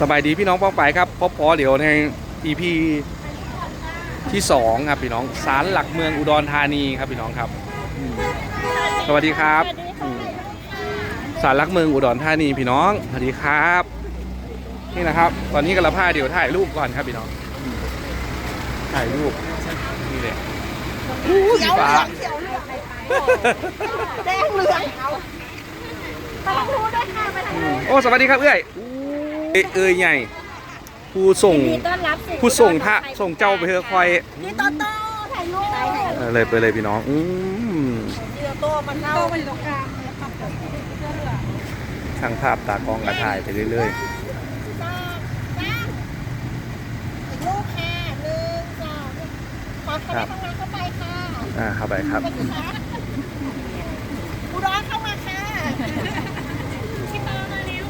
สบายดีพี่น้องป้องไปครับพบพอเดี๋ยวใน EP ที่สองครับพี่น้องศาลหลักเมืองอุดรธานีครับพี่น้องครับอืมสวัสดีครับอืมศาลหลักเมืองอุดรธานีพี่น้องสวัสดีครับ นี่นะครับ ตอนนี้กระพาเดี๋ยวถ่ายรูปก่อนครับพี่น้องอืมถ่ายรูปนี่เลยเขียวเหลืองเขียวเหลืองแดงเหลืองต้องรู้ด้วยค่ะไปทางนู้นโอ้สวัสดีครับเอ้ย เอ้ยเอ้ยใหญ่ ผู้ส่งยินดีต้อนรับสู่ผู้ส่งพระส่งเจ้าไปเถอะคอยนี่โตโต้ถ่ายรูปเออเลยไปเลยพี่น้องอืมนี่โตโต้มันเข้าโตมันอยู่ตรงกลางเลยครับช่างภาพตากล้องกระถ่ายไปเรื่อยจ้าจ้าอีกรูปค่ะหนึ่งสองขอคณะทำงานเข้าไปค่ะๆอ่าเข้าไปครับ อุดรเข้ามาค่ะพี่ปอมาเร็ว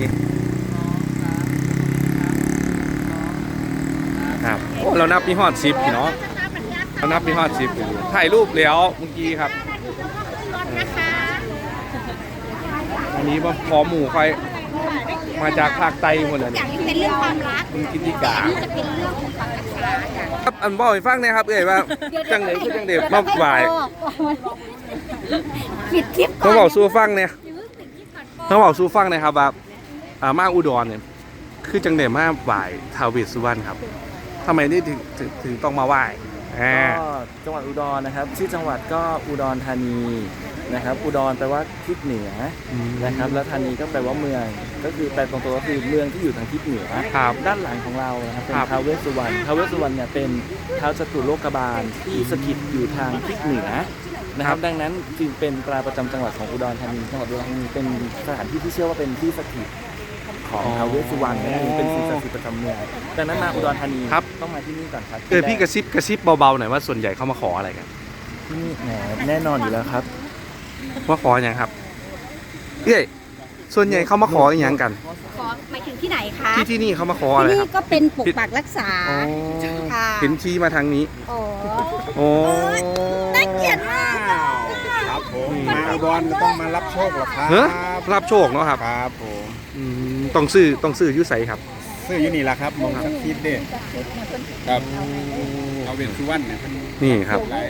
นี่ครับโอ้ เรานับมีฮอดสิบพี่น้องเรานับมีฮอดสิบถ่ายรูปแล้วเมื่อกี้ครับรถนะคะอันนี้ว่าพอหมู่ใครมาจากภาคใต้หมดเลยอย่างนี้เป็นเรื่องความรักคุณกิติกาจะเป็นเรื่องของความรักษาอย่างครับอันบอกให้ฟังหนะครับเอ้ยว่าจังเด็กคือจังเด็กมาบ่ายปิดคลิปก่เขาอนบอกสู้ฟังเนี่ยเขาบอกสู้ฟังนะครับว่าอ่ามาอุดรเนี่ยคือจังเด็กมาบ่ายทาวเวสสุวรรณครับ ทำไมนี่ถึงถึงถึงต้องมาไหว้อ่า ก็จังหวัดอุดรนะครับ ชื่อจังหวัดก็อุดรธานีนะครับ อุดรแปลว่าทิศเหนือนะครับ แล้วธานีก็แปลว่าเมือง ก็คือแปลตรงตัวก็คือเมืองที่อยู่ทางทิศเหนือครับด้านหลังของเรานะครับเป็นครับ ท้าวเวสสุวรรณท้าวเวสสุวรรณเนี่ยเป็นท้าวจตุโลกบาลที่สถิตอยู่ทางทิศเหนือนะครับ ดังนั้นจึงเป็นตราประจำจังหวัดของอุดรธานีจังหวัดอุดรธานีเป็นสถานที่ที่เชื่อว่าเป็นที่สถิต ของท้าวเวสสุวรรณนั่นเองเป็นสิ่งศักดิ์สิทธิ์ประจำเมืองดังนั้นมาอุดรธานีครับ ต้องมาที่นี่ก่อนครับเออพี่กระซิบกระซิบเบาๆหน่อยว่าส่วนใหญ่เขามาขออะไรกันที่นี่แหมแน่นอนอยู่แล้วครับว่าขออย่างครับเอ้ยส่วนใหญ่เขามาขออย่างกัน ขอหมายถึงที่ไหนคะที่ที่นี่เขามาขออะไรที่คนี่รับก็เป็นปกปักรักษาอ๋อค่ะเห็นชี้มาทางนี้ โอ้โอ้น่าเกลียดมากครับผ มมาอุดรก็ต้องมารับโชคหรอครับเฮ้ยรับโชคเนาะครับครับผมอืมต้องซื้อต้องซื้ออยุใสครับ ซื้ออยู่นี่แหละครับมองสักคิดเด้ครับเอาเป็นสุวรรณเนี่ยเพิ่นนี่ครับ หลาย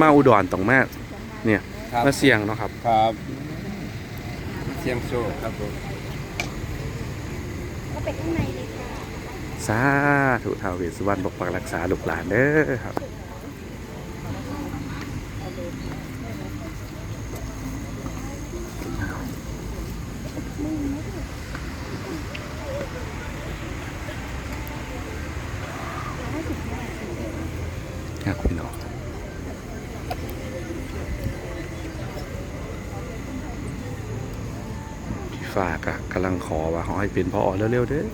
มาอุดรต้องมาเนี่ยครับมาเสี่ยงเนาะครับ ครับเสียงโชคครับผมก็ไปข้างในเลยค่ะสาธุท้าวเวสสุวรรณปกปักรักษาลูกหลานเด้อครับ ครับพี่น้องพี่ฝากอะกำลังขอว่าขอให้เป็นพออเร็วๆเด้อ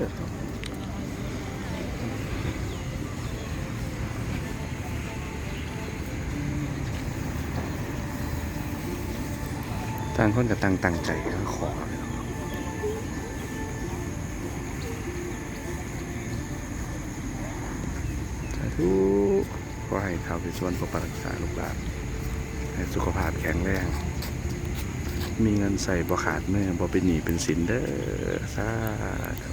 ต่างคนกับต่างตั้งใจก็ขอสาธุ ขอให้ท้าวพิสวนปกปักรักษาลูกหลานให้สุขภาพแข็งแรง มีเงินใส่บ่ขาดมือบ่เป็นหนี้เป็นสินเด้อสาธุ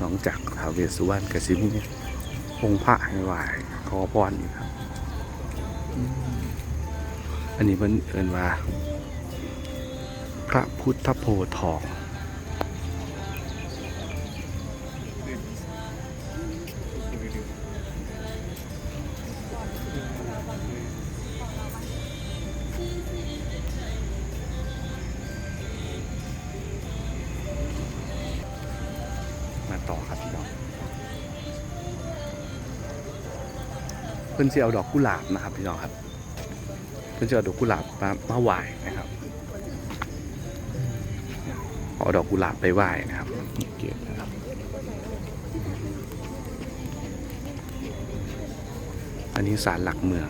น้องจากท้าวเวสสุวรรณกสิมีองค์พระให้ไหวขอพรอีกครับ อันนี้เพิ่นเอินว่า พระพุทธโพธิ์ทอง เพิ่นจะเอาดอกกุหลาบนะครับพี่น้องครับ เพิ่นจะเอาดอกกุหลาบมามาไหว้นะครับเอาดอกกุหลาบไปไหว้นะครับเก็บนะครับอันนี้ศาลหลักเมือง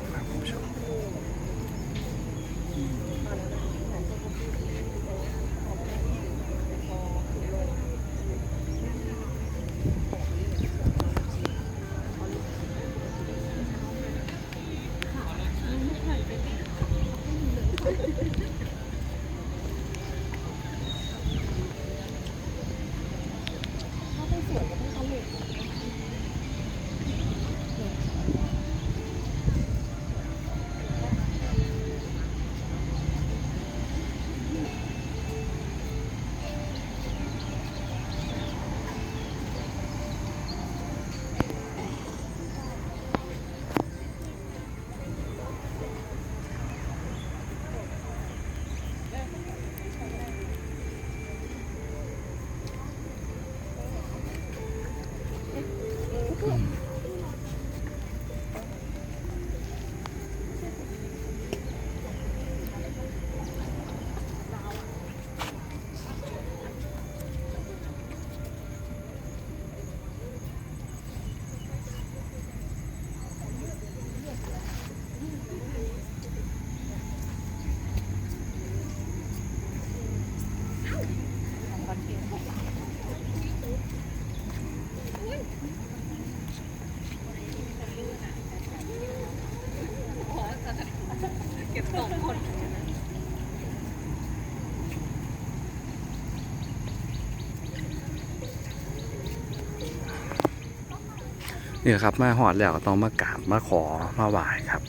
นี่ยครับมาหอดแล้วก็ต้องมากราบมาขอมาไหว้ครับ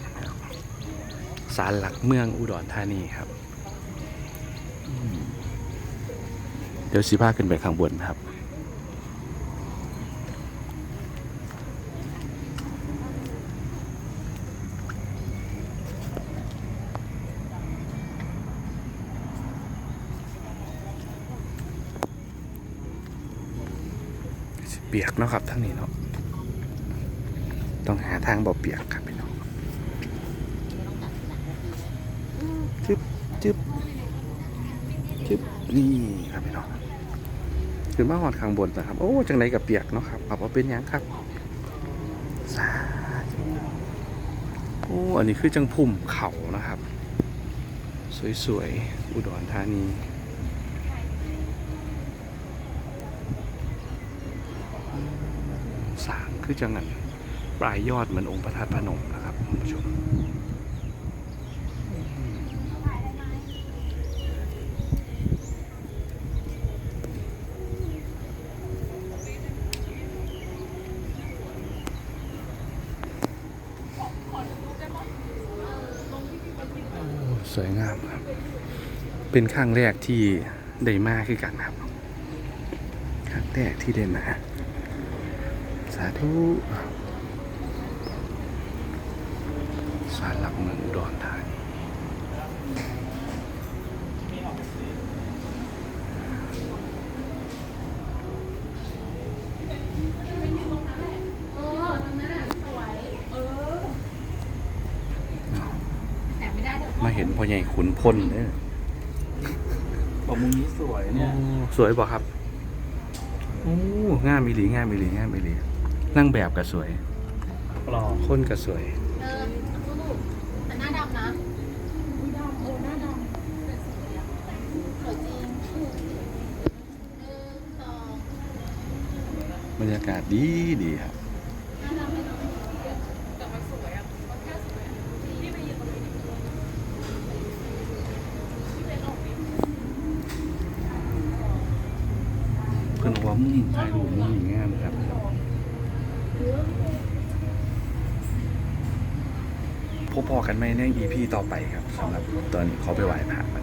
ศาลหลักเมืองอุดรธานีครับอืมเดี๋ยวสิพาขึ้นไปข้างบนครับเปียกเนาะครับทั้งนี้เนาะ ต้องหาทางบ่เปียกครับพี่น้องจึ๊บจึ๊บจึ๊บนี่ครับพี่น้องขึ้นมาหอดข้างบนนะครับ โอ้จังไรกับเปียกเนาะครับเอาว่าเป็นยังครับสาโอ้อันนี้คือจังพุ่มเขานะครับ สวยๆ อุดรธานีสางคือจังงันป ลายยอดเหมือนองค์พระธาตุพนมนะครับคุณผู้ชมสวยงามครับ เป็นครั้งแรกที่ได้มาคือกันครับ ครั้งแรกที่ได้มา สาธุสารหลักเมืองอุดรธานีมาเห็นพ่อใหญ่ขุนพลเนี่ยผมมุมนี้สวยเนี่ย สวยป่ะครับโอ้งามมีหลีงามมีหลีงามมีหลีนั่งแบบก็สวยปลอมคนก็สวย เออลูกแต่หน้าดำนะดำเออหน้าดำสวยจริงหนึ่งสอง บ รรยากาศดีดีครับเพื่อนบอกว่ามุมถ่ายรูปมุมงามครับพบพอกันไหมใน EP ต่อไปครับสำหรับตอนนี้ขอไปไหว้พระมันครับ